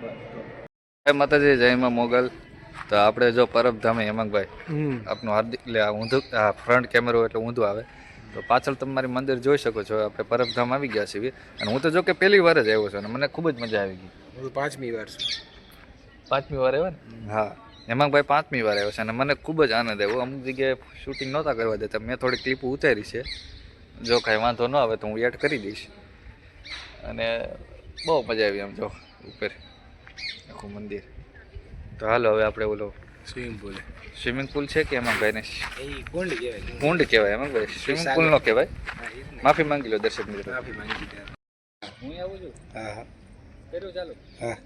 જય માતાજી જય માં મોગલ. તો આપણે જો પરબધામે હેમંતભાઈ આપનું હાર્દિક એટલે આ ઊંધું આ ફ્રન્ટ કેમેરો એટલે ઊંધું આવે. તો પાછળ તમારી મંદિર જોઈ શકો છો આપણે પરબધામ આવી ગયા છીએ. અને હું તો જો કે પહેલી વાર જ આવ્યો છું અને મને ખૂબ જ મજા આવી ગઈ. હું પાંચમી વાર છું. પાંચમી વાર આવ્યો ને? હા. હેમાંગભાઈ પાંચમી વાર આવ્યો છે અને મને ખૂબ જ આનંદ આવ્યો. અમુક જગ્યાએ શૂટિંગ નહોતા કરવા દેતા મેં થોડી ક્લિપ ઉતારી છે. જો કાંઈ વાંધો ન આવે તો હું એડ કરી દઈશ. અને બહુ મજા આવી આમ જો ઉપર. આખું મંદિર. તો હાલો હવે આપણે ઓલો સ્વિમિંગ પુલ સ્વિમિંગ પુલ છે કે એમાં ભાઈને એ કુંડ કહેવાય. કુંડ કહેવાય એમાં ભાઈ સ્વિમિંગ પુલ નો કહેવાય. માફી માંગી લો દર્શક મિત્રો. માફી માંગી હું આવું છું? હા હા. કર્યું ચાલો. હા.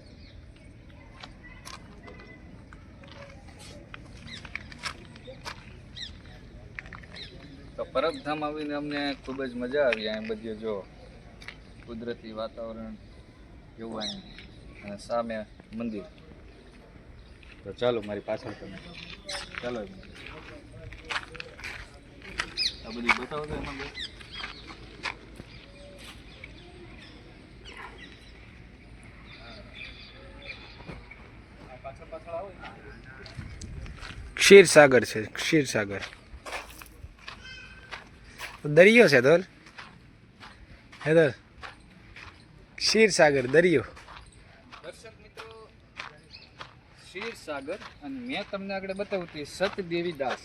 તો પરબધામ આવીને અમને ખૂબ જ મજા આવી અહીં બધી જો કુદરતી વાતાવરણ એવું અને સામે મંદિર. તો ચાલો મારી પાછળ તમે. ચાલો. આ બધી બતાવો તો એમાં. ક્ષીરસાગર છે ક્ષીરસાગર દરિયો છે ધોલ હે ધોલ ક્ષીરસાગર દરિયો. દર્શક ક્ષીરસાગર અને મેં તમને આગળ બતાવ્યું તે સત દેવીદાસ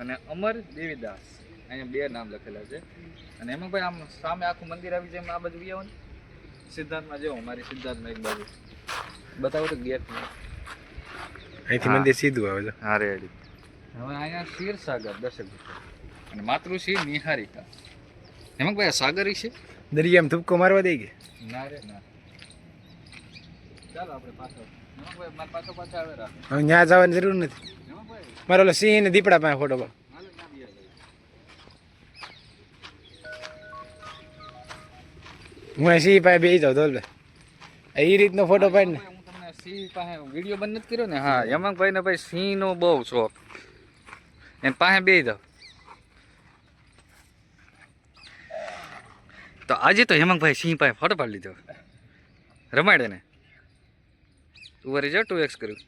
અને અમર દેવીદાસ અહીંયા બે નામ લખેલા છે. અને એમાં ભાઈ આમ સામે આખું મંદિર આવી જાય આ બાજુ આવો ને સિદ્ધાર્થમાં જેવો મારી સિદ્ધાર્થમાં એક બાજુ. બતાવો તો ગેટ અહીંથી મંદિર સીધું આવે છે. હા રેડી. હવે અહીંયા ક્ષીરસાગર દર્શક અને માતૃશ્રી નિહારિકા. એમાં ભાઈ આ સાગર છે? દરિયામાં થૂપકો મારવા દઈ કે? ના રે ના. ચાલો આપણે પાછળ એમાં હવે ત્યાં જવાની જરૂર નથી. એમાં મારો ઓલો સિંહ ને દીપડા પાસે ફોટો પાડ. બી. હું સિંહ પાસે બેસી જાઉં ધોલ એ રીતનો ફોટો પાડ ને સિંહ પાસે વીડિયો બંધ નથી કર્યો ને? હા યમકભાઈ ને ભાઈ સિંહ નો બહુ શોખ. એને પાસે બે જાઉં. તો આજે તો હેમંતભાઈ સિંહ પાસે ફોટો પાડી લીધો. રમાડે ને? તું વરી જા ટુ એક્સ કર્યું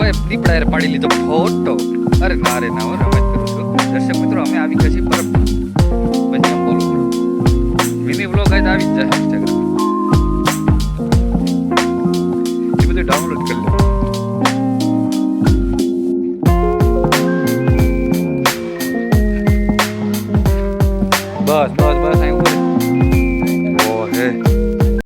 ભાઈ દીપડા યાર પાડી લીધો ફોટો. અરે ના રે ના રમત કરું દર્શક મિત્રો, અમે આવી ગયા છીએ પર પંજાબ બોલો. મિની બ્લોગ આજ આવી જ જશે ઇન્સ્ટાગ્રામ એ બધું ડાઉનલોડ કરી લે.